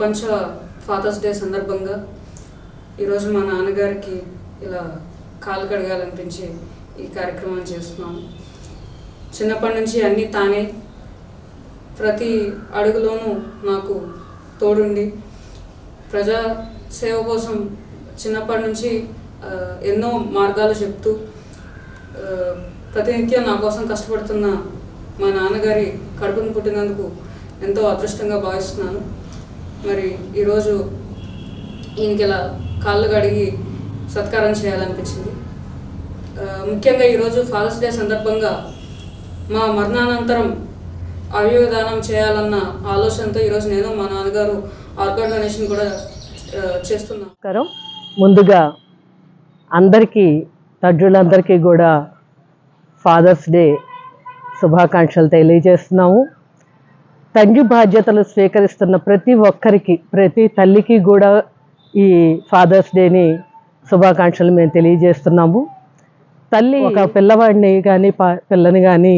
ప్రపంచ fathers day సందర్భంగా ఈరోజు మా నాన్నగారికి ఇలా కాలు కడగాలనిపించి ఈ కార్యక్రమం చేస్తున్నాము చిన్నప్పటి నుంచి అన్నీ తానే ప్రతి అడుగులోనూ నాకు తోడుండి ప్రజా సేవ కోసం చిన్నప్పటి నుంచి ఎన్నో మార్గాలు చెప్తూ ప్రతినిత్యం నా కోసం కష్టపడుతున్న మా నాన్నగారి కడుపును పుట్టినందుకు ఎంతో అదృష్టంగా భావిస్తున్నాను. మరి ఈరోజు ఈయనకి ఇలా కాళ్ళు కడిగి సత్కారం చేయాలనిపించింది. ముఖ్యంగా ఈరోజు ఫాదర్స్ డే సందర్భంగా మా మరణానంతరం అవయవదానం చేయాలన్న ఆలోచనతో ఈరోజు నేను మా నాన్నగారు ఆర్గాన్ డొనేషన్ కూడా ఆ, ముందుగా అందరికీ తండ్రులందరికీ కూడా ఫాదర్స్ డే శుభాకాంక్షలు తెలియజేస్తున్నాము. తండ్రి బాధ్యతలు స్వీకరిస్తున్న ప్రతి ఒక్కరికి ప్రతి తల్లికి కూడా ఈ ఫాదర్స్ డేని శుభాకాంక్షలు మేము తెలియజేస్తున్నాము. తల్లి ఒక పిల్లవాడిని కానీ పా పిల్లని కానీ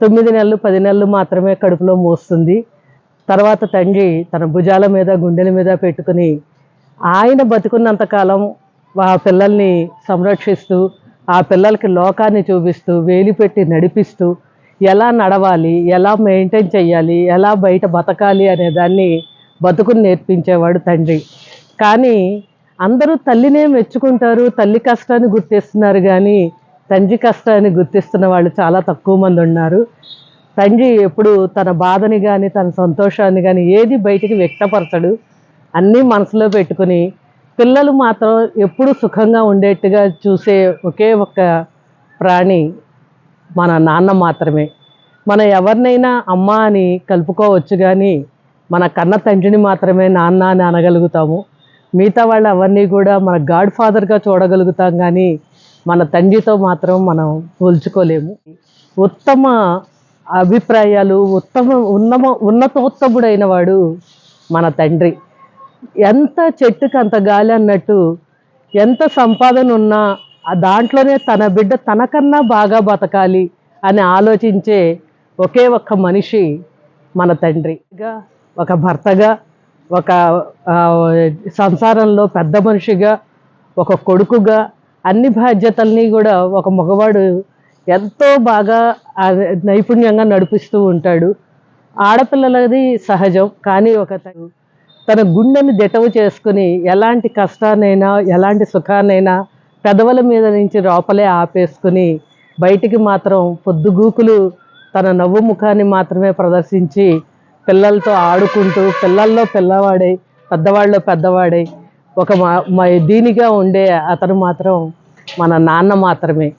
తొమ్మిది నెలలు పది నెలలు మాత్రమే కడుపులో మోస్తుంది. తర్వాత తండ్రి తన భుజాల మీద గుండెల మీద పెట్టుకుని ఆయన బతుకున్నంత కాలం ఆ పిల్లల్ని సంరక్షిస్తూ ఆ పిల్లలకి లోకాన్ని చూపిస్తూ వేలిపెట్టి నడిపిస్తూ ఎలా నడవాలి ఎలా మెయింటైన్ చేయాలి ఎలా బయట బతకాలి అనే దాన్ని బతుకుని నేర్పించేవాడు తండ్రి. కానీ అందరూ తల్లినే మెచ్చుకుంటారు తల్లి కష్టాన్ని గుర్తిస్తున్నారు కానీ తండ్రి కష్టాన్ని గుర్తిస్తున్న వాళ్ళు చాలా తక్కువ మంది ఉన్నారు. తండ్రి ఎప్పుడు తన బాధని కానీ తన సంతోషాన్ని కానీ ఏది బయటికి వ్యక్తపరచడు. అన్నీ మనసులో పెట్టుకుని పిల్లలు మాత్రం ఎప్పుడు సుఖంగా ఉండేట్టుగా చూసే ఒకే ఒక్క ప్రాణి మన నాన్న మాత్రమే. మనం ఎవరినైనా అమ్మ అని కలుపుకోవచ్చు కానీ మన కన్న తండ్రిని మాత్రమే నాన్న అని అనగలుగుతాము. మిగతా వాళ్ళు ఎవరిని కూడా మన గాడ్ ఫాదర్గా చూడగలుగుతాం కానీ మన తండ్రితో మాత్రం మనం పోల్చుకోలేము. ఉత్తమ అభిప్రాయాలు ఉత్తమ ఉన్నమ ఉన్నతోత్తముడైన వాడు మన తండ్రి. ఎంత చెట్టుకు అంత గాలి అన్నట్టు ఎంత సంపాదన ఉన్నా ఆ దాంట్లోనే తన బిడ్డ తనకన్నా బాగా బతకాలి అని ఆలోచించే ఒకే ఒక్క మనిషి మన తండ్రిగా ఒక భర్తగా ఒక సంసారంలో పెద్ద మనిషిగా ఒక కొడుకుగా అన్ని బాధ్యతల్ని కూడా ఒక మగవాడు ఎంతో బాగా నైపుణ్యంగా నడిపిస్తూ ఉంటాడు. ఆడపిల్లలది సహజం కానీ ఒక తను తన గుండెని దిటవు చేసుకుని ఎలాంటి కష్టానైనా ఎలాంటి సుఖానైనా పెదవుల మీద నుంచి లోపలే ఆపేసుకుని బయటికి మాత్రం పొద్దుగూకులు తన నవ్వు ముఖాన్ని మాత్రమే ప్రదర్శించి పిల్లలతో ఆడుకుంటూ పిల్లల్లో పిల్లవాడై పెద్దవాళ్ళలో పెద్దవాడై ఒక మా- దీనిగా ఉండే అతను మాత్రం మన నాన్న మాత్రమే.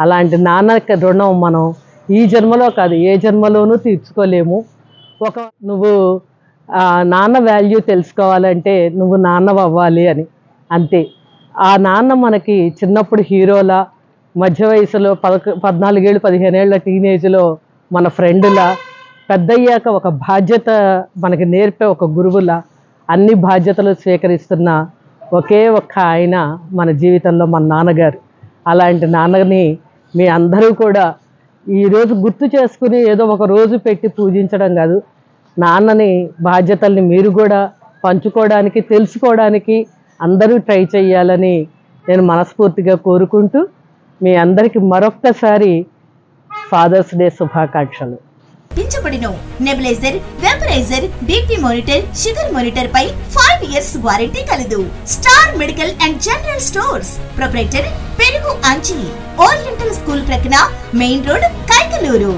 అలాంటి నాన్న రుణం మనం ఈ జన్మలో కాదు ఏ జన్మలోనూ తీర్చుకోలేము. ఒక నువ్వు నాన్న వాల్యూ తెలుసుకోవాలంటే నువ్వు నాన్నవ్వాలి అని. అంతే. ఆ నాన్న మనకి చిన్నప్పుడు హీరోలా మధ్య వయసులో పదక పద్నాలుగేళ్ళు పదిహేనేళ్ళ టీనేజ్లో మన ఫ్రెండ్లా పెద్దయ్యాక ఒక బాధ్యత మనకి నేర్పే ఒక గురువులా అన్ని బాధ్యతలు స్వీకరిస్తున్న ఒకే ఒక్క ఆయన మన జీవితంలో మన నాన్నగారు. అలాంటి నాన్నని మీ అందరూ కూడా ఈరోజు గుర్తు చేసుకుని ఏదో ఒక రోజు పెట్టి పూజించడం కాదు నాన్నని బాధ్యతల్ని మీరు కూడా పంచుకోవడానికి తెలుసుకోవడానికి అందరూ ట్రై చేయాలని నేను మనస్ఫూర్తిగా కోరుకుంటూ మీ అందరికీ మరొక్కసారి ఫాదర్స్ డే శుభాకాంక్షలు. పెంచబడిన nebulizer vaporizer BP monitor sugar monitor పై ఫైవ్ ఇయర్స్ వారంటీ కలదు. Star medical and general stores. Proprietor పెరుగు అంచి ఓరియంటల్ స్కూల్ ప్రక్కన మెయిన్ రోడ్ కైకలూరు.